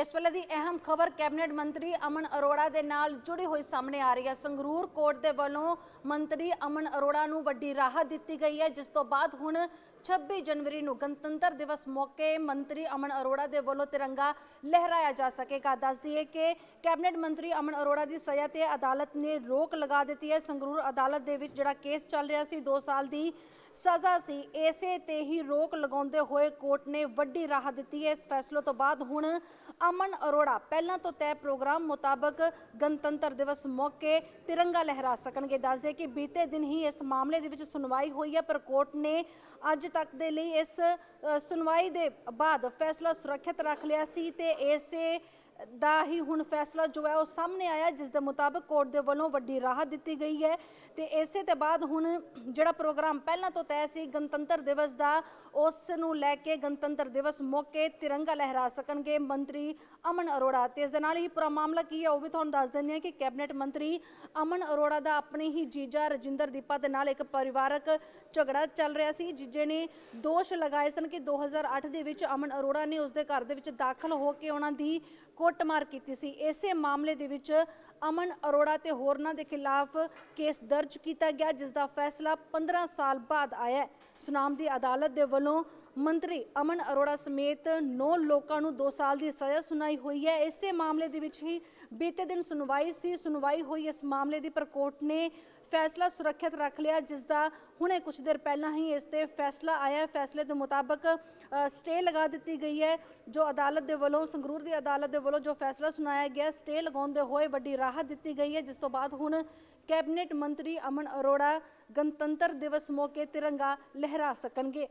ਇਸ ਵੇਲੇ ਦੀ ਅਹਿਮ ਖਬਰ ਕੈਬਨਿਟ ਮੰਤਰੀ ਅਮਨ ਅਰੋੜਾ ਦੇ ਨਾਲ ਜੁੜੀ ਹੋਈ ਸਾਹਮਣੇ ਆ ਰਹੀ ਹੈ। ਸੰਗਰੂਰ ਕੋਰਟ ਦੇ ਵੱਲੋਂ ਮੰਤਰੀ ਅਮਨ ਅਰੋੜਾ ਨੂੰ ਵੱਡੀ ਰਾਹਤ ਦਿੱਤੀ ਗਈ ਹੈ, ਜਿਸ ਤੋਂ ਬਾਅਦ ਹੁਣ 26 ਜਨਵਰੀ ਨੂੰ ਗਣਤੰਤਰ ਦਿਵਸ ਮੌਕੇ ਮੰਤਰੀ ਅਮਨ ਅਰੋੜਾ ਦੇ ਵੱਲੋਂ ਤਿਰੰਗਾ ਲਹਿਰਾਇਆ ਜਾ ਸਕੇਗਾ। ਦੱਸ ਦਈਏ ਕਿ ਕੈਬਨਿਟ ਮੰਤਰੀ ਅਮਨ ਅਰੋੜਾ ਦੀ ਸਜ਼ਾ ਤੇ ਅਦਾਲਤ ਨੇ ਰੋਕ ਲਗਾ ਦਿੱਤੀ ਹੈ। ਸੰਗਰੂਰ ਅਦਾਲਤ ਦੇ ਵਿੱਚ ਜਿਹੜਾ ਕੇਸ ਚੱਲ ਰਿਹਾ ਸੀ 2 ਸਾਲ ਦੀ ਸਜ਼ਾ ਸੀ, ਇਸੇ ਤੇ ਹੀ ਰੋਕ ਲਗਾਉਂਦੇ ਹੋਏ ਕੋਰਟ ਨੇ ਵੱਡੀ ਰਾਹਤ ਦਿੱਤੀ ਹੈ। ਇਸ ਫੈਸਲੇ ਤੋਂ ਬਾਅਦ ਹੁਣ ਅਮਨ ਅਰੋੜਾ ਪਹਿਲਾਂ ਤੋਂ ਤੈਅ ਪ੍ਰੋਗਰਾਮ ਮੁਤਾਬਕ ਗਣਤੰਤਰ ਦਿਵਸ ਮੌਕੇ ਤਿਰੰਗਾ ਲਹਿਰਾ ਸਕਣਗੇ। ਦੱਸਦੇ ਕਿ ਬੀਤੇ ਦਿਨ ਹੀ ਇਸ ਮਾਮਲੇ ਦੇ ਵਿੱਚ ਸੁਣਵਾਈ ਹੋਈ ਹੈ, ਪਰ ਕੋਰਟ ਨੇ ਅੱਜ ਤੱਕ ਦੇ ਲਈ ਇਸ ਸੁਣਵਾਈ ਦੇ ਬਾਅਦ ਫੈਸਲਾ ਸੁਰੱਖਿਅਤ ਰੱਖ ਲਿਆ ਸੀ ਤੇ ਇਸੇ ਦਾ ਹੀ ਹੁਣ ਫੈਸਲਾ ਜੋ ਹੈ ਉਹ ਸਾਹਮਣੇ ਆਇਆ, ਜਿਸ ਦੇ ਮੁਤਾਬਕ ਕੋਰਟ ਦੇ ਵੱਲੋਂ ਵੱਡੀ ਰਾਹਤ ਦਿੱਤੀ ਗਈ ਹੈ। ਤੇ ਇਸੇ ਤੇ ਬਾਅਦ ਹੁਣ ਜਿਹੜਾ ਪ੍ਰੋਗਰਾਮ ਪਹਿਲਾਂ ਤੋਂ ਤੈਅ ਸੀ, ਗਣਤੰਤਰ ਦਿਵਸ ਦਾ, ਉਸ ਨੂੰ ਲੈ ਕੇ ਗਣਤੰਤਰ ਦਿਵਸ ਮੌਕੇ ਤਿਰੰਗਾ ਲਹਿਰਾ ਸਕਣਗੇ ਮੰਤਰੀ ਅਮਨ ਅਰੋੜਾ। ਤੇ ਇਸ ਦੇ ਨਾਲ ਹੀ ਪੂਰਾ ਮਾਮਲਾ ਕੀ ਹੈ, ਉਹ ਵੀ ਤੁਹਾਨੂੰ ਦੱਸ ਦਿੰਦੇ ਹਾਂ ਕਿ ਕੈਬਨਿਟ ਮੰਤਰੀ ਅਮਨ ਅਰੋੜਾ ਦਾ ਆਪਣੇ ਹੀ ਜੀਜਾ ਰਜਿੰਦਰ ਦੀਪਾ ਦੇ ਨਾਲ ਇੱਕ ਪਰਿਵਾਰਕ ਝਗੜਾ ਚੱਲ ਰਿਹਾ ਸੀ, ਜੀਜੇ ਨੇ ਦੋਸ਼ ਲਗਾਏ ਸਨ ਕਿ 2008 ਦੇ ਵਿੱਚ ਅਮਨ ਅਰੋੜਾ ਨੇ ਉਸਦੇ ਘਰ ਦੇ ਵਿੱਚ ਦਾਖਲ ਹੋ ਕੇ ਉਹਨਾਂ ਦੀ ਕੁੱਟਮਾਰ ਕੀਤੀ ਸੀ। ਇਸੇ ਮਾਮਲੇ ਦੇ ਵਿੱਚ ਅਮਨ ਅਰੋੜਾ ਤੇ ਹੋਰਨਾਂ ਦੇ ਖਿਲਾਫ ਕੇਸ ਦਰਜ ਕੀਤਾ ਗਿਆ, ਜਿਸ ਦਾ ਫੈਸਲਾ 15 ਸਾਲ ਬਾਅਦ ਆਇਆ ਹੈ। ਸੁਨਾਮ ਦੀ ਅਦਾਲਤ ਦੇ ਵੱਲੋਂ ਮੰਤਰੀ ਅਮਨ ਅਰੋੜਾ ਸਮੇਤ 9 ਲੋਕਾਂ ਨੂੰ 2 ਸਾਲ ਦੀ ਸਜ਼ਾ ਸੁਣਾਈ ਹੋਈ ਹੈ। ਇਸੇ ਮਾਮਲੇ ਦੇ ਵਿੱਚ ਹੀ ਬੀਤੇ ਦਿਨ ਸੁਣਵਾਈ ਸੀ। ਸੁਣਵਾਈ ਹੋਈ ਇਸ ਮਾਮਲੇ ਦੀ ਪਰ ਕੋਰਟ ਨੇ ਫੈਸਲਾ ਸੁਰੱਖਿਅਤ ਰੱਖ ਲਿਆ, ਜਿਸ ਦਾ ਹੁਣੇ ਕੁਝ ਦੇਰ ਪਹਿਲਾਂ ਹੀ ਇਸ ਤੇ ਫੈਸਲਾ ਆਇਆ। ਫੈਸਲੇ ਦੇ ਮੁਤਾਬਕ ਸਟੇ ਲਗਾ ਦਿੱਤੀ ਗਈ ਹੈ, ਜੋ ਅਦਾਲਤ ਦੇ ਵੱਲੋਂ, ਸੰਗਰੂਰ ਦੀ ਅਦਾਲਤ ਦੇ ਵੱਲੋਂ ਜੋ ਫੈਸਲਾ ਸੁਣਾਇਆ ਗਿਆ, ਸਟੇ ਲਗਾਉਂਦੇ ਹੋਏ ਵੱਡੀ ਰਾਹਤ ਦਿੱਤੀ ਗਈ ਹੈ, ਜਿਸ ਤੋਂ ਬਾਅਦ ਹੁਣ ਕੈਬਨਿਟ ਮੰਤਰੀ ਅਮਨ ਅਰੋੜਾ ਗਣਤੰਤਰ ਦਿਵਸ ਮੌਕੇ ਤਿਰੰਗਾ ਲਹਿਰਾ ਸਕਣਗੇ।